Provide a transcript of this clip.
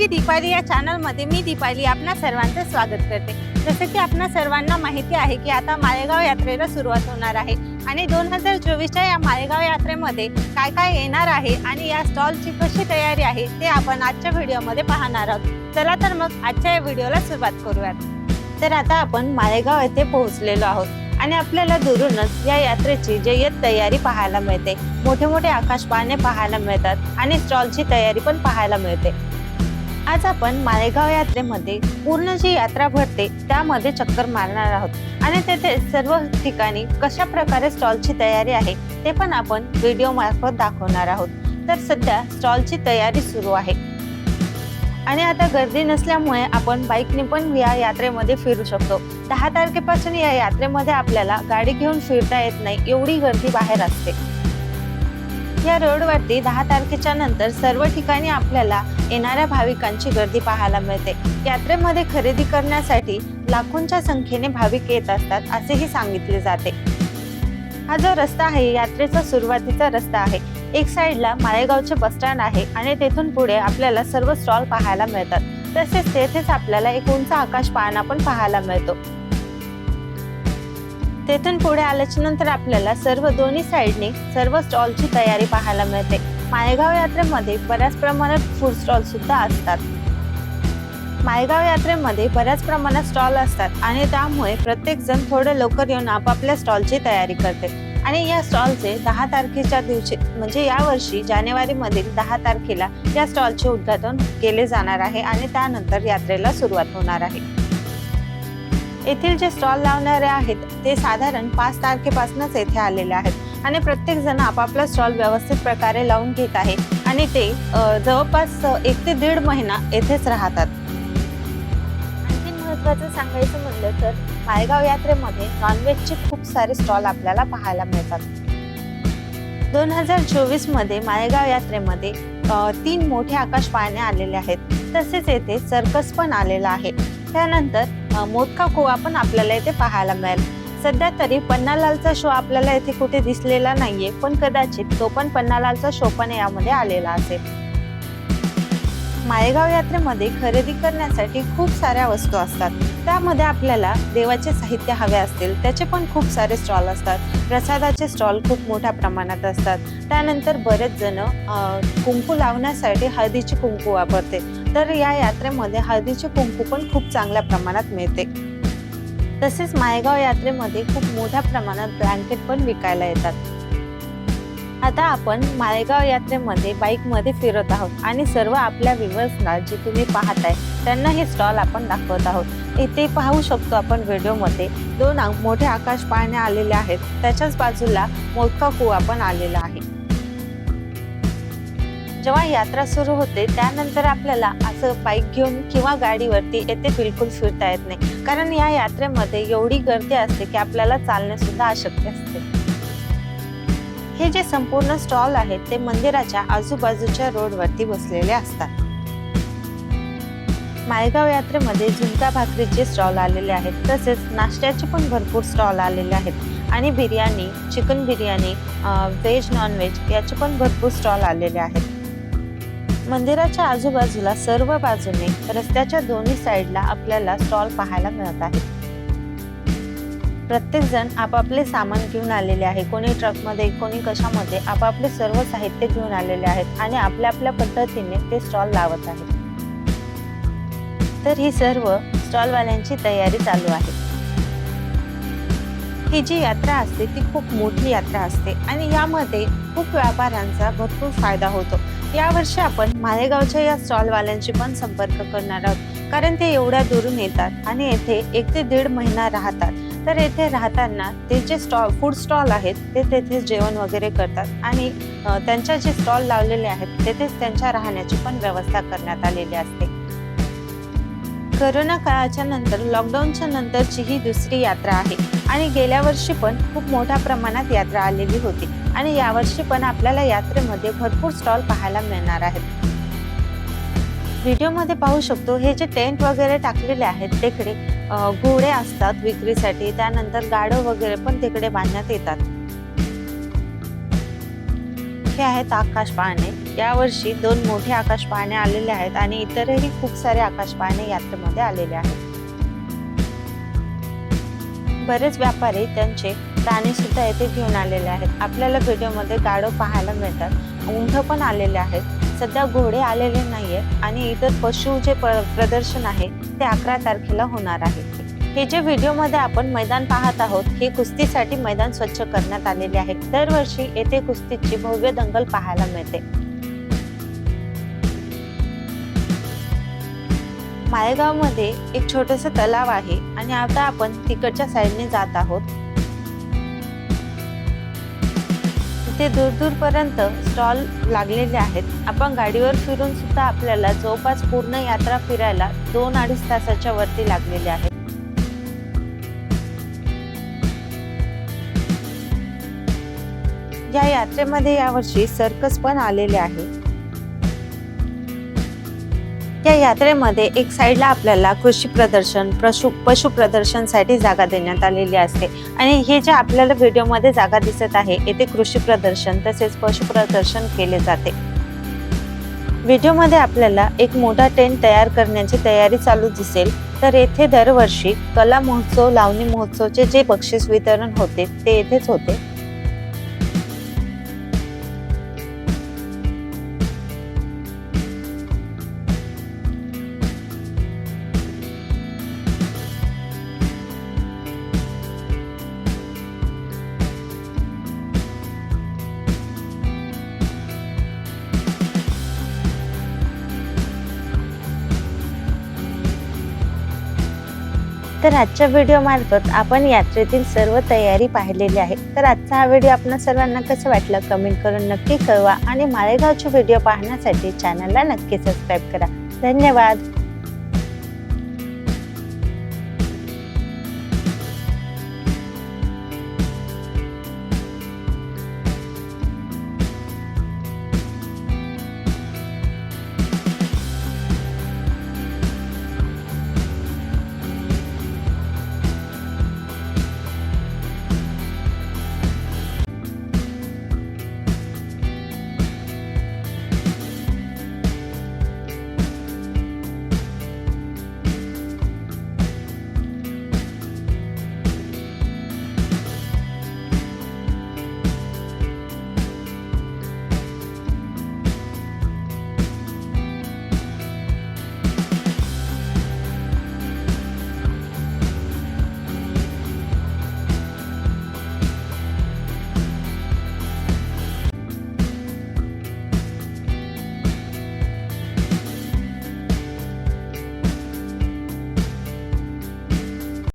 की दीपाली या चॅनलमध्ये मी दीपाली आपणा सर्वांचं स्वागत करते. जसं की आपणा सर्वांना माहिती आहे की आता माळेगाव यात्रेला सुरुवात होणार आहे आणि दोन हजार चोवीसच्या या माळेगाव यात्रेमध्ये काय काय येणार आहे आणि या स्टॉलची कशी तयारी आहे ते आपण आजच्या व्हिडिओमध्ये पाहणार आहोत. चला तर मग आजच्या या व्हिडिओला सुरुवात करूयात. तर आता आपण माळेगाव येथे पोहोचलेलो आहोत आणि आपल्याला दुरूनच या यात्रेची जय्यत तयारी पाहायला मिळते मोठे मोठे आकाशपाने पाहायला मिळतात आणि स्टॉलची तयारी पण पाहायला मिळते. आज आपण माळेगाव यात्रेमध्ये पूर्ण जी यात्रा भरते त्यामध्ये चक्कर मारणार आहोत. आणि तेथे सर्व ठिकाणी कशा प्रकारे स्टॉलची तयारी आहे ते पण आपण व्हिडिओ मार्फत दाखवणार आहोत. तर सध्या स्टॉलची तयारी सुरू आहे. आणि आता गर्दी नसल्यामुळे आपण बाईकने पण या यात्रेमध्ये फिरू शकतो. दहा तारखेपासून या यात्रेमध्ये आपल्याला गाडी घेऊन फिरता येत नाही एवढी गर्दी बाहेर असते. या रोडवरती दहा तारखेच्या नंतर सर्व ठिकाणी आपल्याला येणाऱ्या भाविकांची गर्दी पाहायला मिळते. यात्रेमध्ये खरेदी करण्यासाठी लाखोंच्या संख्येने भाविक येत असतात असेही सांगितले जाते. हा जो रस्ता आहे यात्रेचा सुरुवातीचा रस्ता आहे. एक साईडला माळेगावचे बस स्टँड आहे आणि तेथून पुढे आपल्याला सर्व स्टॉल पाहायला मिळतात. तसेच तेथेच आपल्याला एक उंच आकाश पाळणा पण पाहायला मिळतो. तेथून पुढे आल्याच्यानंतर आपल्याला सर्व दोन्ही साईडने सर्व स्टॉलची तयारी पाहायला मिळते. माळेगाव यात्रेमध्ये बऱ्याच प्रमाणात फूड स्टॉल सुद्धा असतात. माळेगाव यात्रेमध्ये बऱ्याच प्रमाणात स्टॉल असतात आणि त्यामुळे प्रत्येक जण थोडे लवकर येऊन आपापल्या स्टॉलची तयारी करते. आणि या स्टॉलचे दहा तारखेच्या दिवशी म्हणजे या वर्षी जानेवारी मधील दहा तारखेला या स्टॉलचे उद्घाटन केले जाणार आहे आणि त्यानंतर यात्रेला सुरुवात होणार आहे. येथील जे स्टॉल लावणारे आहेत ते साधारण पाच तारखेपासूनच येथे आलेले आहेत. आणि प्रत्येक जण आपापला स्टॉल व्यवस्थित प्रकारे लावून घेत आहे. आणि ते जवळपास एक ते दीड महिना येथेच राहतात. आणखी महत्वाचं सांगायचं म्हटलं तर मायगाव यात्रेमध्ये नॉनव्हेजचे खूप सारे स्टॉल आपल्याला पाहायला मिळतात. दोन हजार चोवीसमध्ये माळेगाव यात्रेमध्ये तीन मोठे आकाश पाळणे आलेले आहेत. तसेच येथे सर्कस पण आलेला आहे. त्यानंतर मोदका कुवा पण आपल्याला इथे पाहायला मिळेल. सध्या तरी पन्नालालचा शो आपल्याला येथे कुठे दिसलेला नाहीये पण कदाचित तो पण पन्नालालचा शो पण यामध्ये आलेला असेल. माळेगाव यात्रेमध्ये खरेदी करण्यासाठी खूप साऱ्या वस्तू असतात. त्यामध्ये आपल्याला देवाचे साहित्य हवे असतील त्याचे पण खूप सारे स्टॉल असतात. प्रसादाचे स्टॉल खूप मोठ्या प्रमाणात असतात. त्यानंतर बरेच जण कुंकू लावण्यासाठी हळदीची कुंकू वापरते. तर या यात्रेमध्ये हळदीचे कुंकू पण खूप चांगल्या प्रमाणात मिळते. तसेच मायगाव यात्रेमध्ये खूप मोठ्या प्रमाणात ब्लँकेट पण विकायला येतात. आता आपण मायगाव यात्रेमध्ये बाईकमध्ये फिरत आहोत आणि सर्व आपल्या व्ह्युअर्सना जे तुम्ही पाहताय त्यांना हे स्टॉल आपण दाखवत आहोत. इथे पाहू शकतो आपण व्हिडिओमध्ये दोन मोठे आकाश पाहण्या आलेले आहेत. त्याच्याच बाजूला मोठा कुवा पण आलेला आहे. जेव्हा यात्रा सुरू होते त्यानंतर आपल्याला असं बाईक घेऊन किंवा गाडीवरती येथे बिलकुल फिरता येत नाही. कारण या यात्रेमध्ये एवढी गर्दी असते की आपल्याला चालणे सुद्धा अशक्य असते. हे जे संपूर्ण स्टॉल आहेत ते मंदिराच्या आजूबाजूच्या रोडवरती बसलेले असतात. मायगाव यात्रेमध्ये झुणका भाकरीचे स्टॉल आलेले आहेत. तसेच नाश्त्याचे पण भरपूर स्टॉल आलेले आहेत. आणि biryani chicken biryani veg non veg याचे पण भरपूर स्टॉल आलेले आहेत. मंदिराच्या आजूबाजूला सर्व बाजूने रस्त्याच्या दोन्ही साईडला आपल्याला स्टॉल पाहायला मिळत आहेत प्रत्येक जण आपापले सामान घेऊन आलेले आहे. कोणी ट्रकमध्ये कोणी कशामध्ये आपापले सर्व साहित्य घेऊन आलेले आहेत आणि आपल्या आपल्या पद्धतीने ते स्टॉल लावत आहेत. तर ही सर्व स्टॉलवाल्यांची तयारी चालू आहे. ही जी यात्रा असते ती खूप मोठी यात्रा असते आणि यामध्ये खूप व्यापाऱ्यांचा भरपूर फायदा होतो. यावर्षी आपण मालेगावच्या या स्टॉलवाल्यांशी पण संपर्क करणार आहोत. कारण ते एवढ्या दुरून येतात आणि येथे एक ते दीड महिना राहतात. तर येथे राहताना ते जे स्टॉल फूड स्टॉल आहेत ते तेथे जेवण वगैरे करतात आणि त्यांच्या जे स्टॉल लावलेले आहेत तेथेच त्यांच्या राहण्याची पण व्यवस्था करण्यात आलेली असते. करोना काळाच्या नंतर लॉकडाऊनच्या नंतरची ही दुसरी यात्रा आहे आणि गेल्या वर्षी पण खूप मोठ्या प्रमाणात यात्रा आलेली होती. आणि यावर्षी पण आपल्याला यात्रेमध्ये भरपूर स्टॉल पाहायला मिळणार आहेत. व्हिडिओमध्ये पाहू शकतो हे जे टेंट वगैरे टाकलेले आहेत तिकडे घोडे असतात विक्रीसाठी त्यानंतर गाडं वगैरे पण तिकडे बांधण्यात येतात. हे आहेत आकाश पाहणे. यावर्षी दोन मोठे आकाश पाहणे आलेले आहेत आणि इतरही खूप सारे आकाश पाहणे यात्रेमध्ये आलेले आहेत. बरेच व्यापारी त्यांचे प्राणी सुद्धा येथे घेऊन आलेले आहेत. आपल्याला व्हिडिओमध्ये गाढव पाहायला मिळतात. उंट पण आलेले आहेत. सध्या घोडे आलेले नाहीये आणि इतर पशु जे प- प्रदर्शन आहे ते अकरा तारखेला होणार आहे. हे जे व्हिडिओमध्ये आपण मैदान पाहत आहोत हे कुस्तीसाठी मैदान स्वच्छ करण्यात आलेले आहे. दरवर्षी येथे कुस्तीची भव्य दंगल पाहायला मिळते. माळेगावमध्ये एक छोटस तलाव आहे आणि आता आपण तिकडच्या साईडने जात आहोत. तिथे दूर दूर पर्यंत स्टॉल लागलेले आहेत. आपण गाडीवर फिरून सुद्धा आपल्याला जवळपास पूर्ण यात्रा फिरायला दोन अडीच तासाच्या वरती लागलेले आहेत. या यात्रेमध्ये यावर्षी सर्कस पण आलेले आहे. या यात्रेमध्ये एक साईडला आपल्याला कृषी प्रदर्शन पशु पशु प्रदर्शनसाठी जागा देण्यात आलेली असते. आणि हे जे आपल्याला व्हिडिओमध्ये जागा दिसत आहे येथे कृषी प्रदर्शन तसेच पशु प्रदर्शन केले जाते. व्हिडिओमध्ये आपल्याला एक मोठा टेंट तयार करण्याची तयारी चालू दिसेल. तर येथे दरवर्षी कला महोत्सव लावणी महोत्सवचे जे बक्षीस वितरण होते ते येथेच होते. तर आजच्या व्हिडिओ मार्फत आपण यात्रेतील सर्व तयारी पाहिलेली आहे. तर आजचा हा व्हिडिओ आपण सर्वांना कसं वाटलं कमेंट करून नक्की कळवा आणि माळेगावचे व्हिडिओ पाहण्यासाठी चॅनलला नक्की सबस्क्राईब करा. धन्यवाद.